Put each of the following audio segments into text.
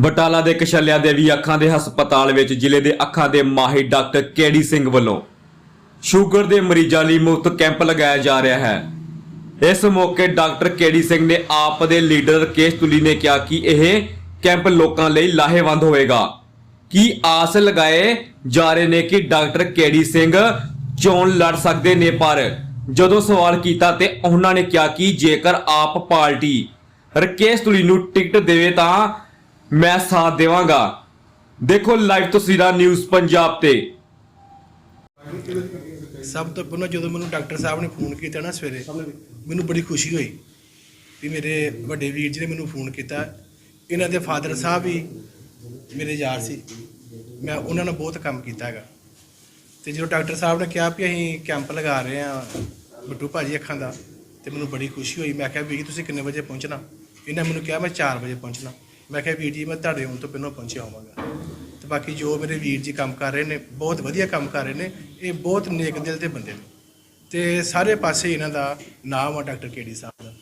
ਬਟਾਲਾ ਦੇ ਕਸ਼ਲਿਆ ਦੇਵੀ ਅੱਖਾਂ ਦੇ ਹਸਪਤਾਲ ਵਿੱਚ ਜ਼ਿਲ੍ਹੇ ਦੇ ਅੱਖਾਂ ਦੇ ਮਾਹਿਰ ਡਾਕਟਰ ਕੇਡੀ ਸਿੰਘ ਵੱਲੋਂ ਸ਼ੂਗਰ ਦੇ ਮਰੀਜ਼ਾਂ ਲਈ ਮੁਫਤ ਕੈਂਪ ਲਗਾਇਆ ਜਾ ਰਿਹਾ ਹੈ। ਇਸ ਮੌਕੇ ਡਾਕਟਰ ਕੇਡੀ ਸਿੰਘ ਨੇ ਆਪ ਦੇ ਲੀਡਰ ਰਕੇਸ਼ ਤੁਲੀ ਨੇ ਕਿਹਾ ਕਿ ਇਹ ਕੈਂਪ ਲੋਕਾਂ ਲਈ ਲਾਹੇਵੰਦ ਹੋਵੇਗਾ। ਕੀ ਆਸ ਲਗਾਏ ਜਾ ਰਹੇ ਨੇ ਕਿ ਡਾਕਟਰ ਕੇਡੀ ਸਿੰਘ ਚੋਣ ਲੜ ਸਕਦੇ ਨੇ? ਪਰ ਜਦੋਂ ਸਵਾਲ ਕੀਤਾ ਤੇ ਉਹਨਾਂ ਨੇ ਕਿਹਾ ਕਿ ਜੇਕਰ ਆਪ ਪਾਰਟੀ ਰਕੇਸ਼ ਤੁਲੀ ਨੂੰ ਟਿਕਟ ਦੇਵੇ ਤਾਂ ਮੈਂ ਸਾਥ ਦੇਵਾਂਗਾ। ਦੇਖੋ ਲਾਈਵ ਤਸਵੀਰਾਂ ਨਿਊਜ਼ ਪੰਜਾਬ ਤੇ। ਸਭ ਤੋਂ ਪਹਿਲਾਂ ਜਦੋਂ ਮੈਨੂੰ ਡਾਕਟਰ ਸਾਹਿਬ ਨੇ ਫੋਨ ਕੀਤਾ ਨਾ ਸਵੇਰੇ, ਮੈਨੂੰ ਬੜੀ ਖੁਸ਼ੀ ਹੋਈ ਵੀ ਮੇਰੇ ਵੱਡੇ ਵੀਰ ਜੀ ਨੇ ਮੈਨੂੰ ਫੋਨ ਕੀਤਾ। ਇਹਨਾਂ ਦੇ ਫਾਦਰ ਸਾਹਿਬ ਵੀ ਮੇਰੇ ਯਾਰ ਸੀ। ਮੈਂ ਉਹਨਾਂ ਨਾਲ ਬਹੁਤ ਕੰਮ ਕੀਤਾ ਹੈਗਾ। ਤੇ ਜਦੋਂ ਡਾਕਟਰ ਸਾਹਿਬ ਨੇ ਕਿਹਾ ਵੀ ਅਸੀਂ ਕੈਂਪ ਲਗਾ ਰਹੇ ਹਾਂ ਬੱਟੂ ਭਾਜੀ ਅੱਖਾਂ ਦਾ, ਤੇ ਮੈਨੂੰ ਬੜੀ ਖੁਸ਼ੀ ਹੋਈ। ਮੈਂ ਕਿਹਾ, ਵੀਰ ਜੀ, ਤੁਸੀਂ ਕਿੰਨੇ ਵਜੇ ਪਹੁੰਚਣਾ? ਇਹਨਾਂ ਮੈਨੂੰ ਕਿਹਾ, ਮੈਂ 4 ਵਜੇ ਪਹੁੰਚਣਾ। ਮੈਂ ਕਿਹਾ ਵੀਰ ਜੀ, ਮੈਂ ਤੁਹਾਡੇ ਆਉਣ ਤੋਂ ਪਹਿਲਾਂ ਪਹੁੰਚਿਆ ਹੋਵਾਂਗਾ। ਤੇ ਬਾਕੀ ਜੋ ਮੇਰੇ ਵੀਰ ਜੀ ਕੰਮ ਕਰ ਰਹੇ ਨੇ, ਬਹੁਤ ਵਧੀਆ ਕੰਮ ਕਰ ਰਹੇ ਨੇ, ਇਹ ਬਹੁਤ ਨੇਕ ਦਿਲ ਦੇ ਬੰਦੇ ਨੇ। ਤੇ ਸਾਰੇ ਪਾਸੇ ਇਹਨਾਂ ਦਾ ਨਾਮ ਆ ਡਾਕਟਰ ਕੇਡੀ ਸਾਹਿਬ ਦਾ।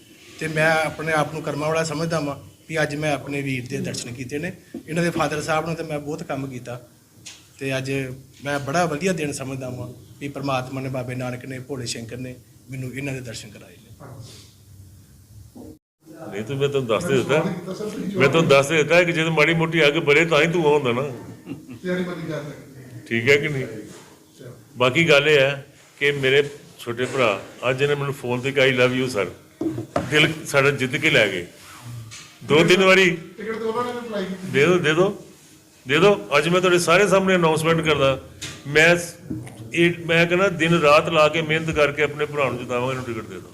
ਤੇ ਮੈਂ ਆਪਣੇ ਆਪ ਨੂੰ ਕਰਮਾਂ ਵਾਲਾ ਸਮਝਦਾ ਵਾਂ ਵੀ ਅੱਜ ਮੈਂ ਆਪਣੇ ਵੀਰ ਦੇ ਦਰਸ਼ਨ ਕੀਤੇ ਨੇ। ਇਹਨਾਂ ਦੇ ਫਾਦਰ ਸਾਹਿਬ ਨਾਲ ਤੇ ਮੈਂ ਬਹੁਤ ਕੰਮ ਕੀਤਾ। ਤੇ ਅੱਜ ਮੈਂ ਬੜਾ ਵਧੀਆ ਦਿਨ ਸਮਝਦਾ ਵਾਂ ਵੀ ਪ੍ਰਮਾਤਮਾ ਨੇ ਬਾਬੇ ਨਾਨਕ ਨੇ, ਭੋਲੇ ਸ਼ੰਕਰ ਨੇ ਮੈਨੂੰ ਇਹਨਾਂ ਦੇ ਦਰਸ਼ਨ ਕਰਾਏ ਨੇ। ਨਹੀਂ ਤੂੰ ਮੈਂ ਤੈਨੂੰ ਦੱਸ ਦੇ ਦਿੱਤਾ। ਮੈਂ ਤੈਨੂੰ ਦੱਸ ਦੇ ਦਿੱਤਾ ਕਿ ਜਦੋਂ ਮਾੜੀ ਮੋਟੀ ਅੱਗ ਬਲੇ ਤਾਂ ਹੀ ਤੂੰ ਆਉਂਦਾ ਨਾ। ਠੀਕ ਹੈ ਕਿ ਨਹੀਂ? ਬਾਕੀ ਗੱਲ ਇਹ ਹੈ ਕਿ ਮੇਰੇ ਛੋਟੇ ਭਰਾ ਅੱਜ ਇਹਨੇ ਮੈਨੂੰ ਫੋਨ ਤੇ ਕਹੀ ਲਵ ਯੂ ਸਰ ਦਿਲ ਸਾਡਾ ਜਿੱਤ ਕੇ ਲੈ ਗਏ। ਦੋ ਤਿੰਨ ਵਾਰੀ ਦੇ ਦੋ ਦੇ ਦੋ ਦੇ। ਦੋ ਅੱਜ ਮੈਂ ਤੁਹਾਡੇ ਸਾਰੇ ਸਾਹਮਣੇ ਅਨਾਉਂਸਮੈਂਟ ਕਰਦਾ। ਮੈਂ ਇਹ ਮੈਂ ਕਹਿੰਦਾ ਦਿਨ ਰਾਤ ਲਾ ਕੇ ਮਿਹਨਤ ਕਰਕੇ ਆਪਣੇ ਭਰਾ ਨੂੰ ਜਿਤਾਵਾਂਗਾ ਇਹਨੂੰ ਟਿਕਟ ਦੇ ਦੋ